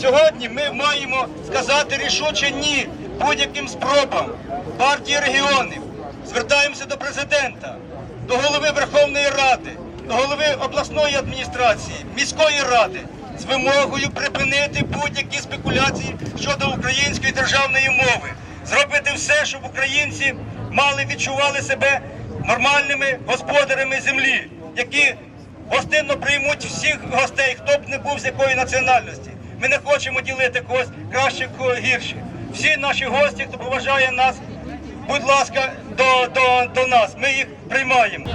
Сьогодні ми маємо сказати рішуче ні будь-яким спробам партії регіонів. Звертаємося до президента, до голови Верховної Ради, до голови обласної адміністрації, міської ради з вимогою припинити будь-які спекуляції щодо української державної мови, зробити все, щоб українці мали відчували себе нормальними господарями землі, які гостинно приймуть всіх гостей, хто б не був з якої національності. Ми не хочемо ділити когось краще, кого гірше. Всі наші гості, хто поважає нас, будь ласка, до, до, до нас. Ми їх приймаємо.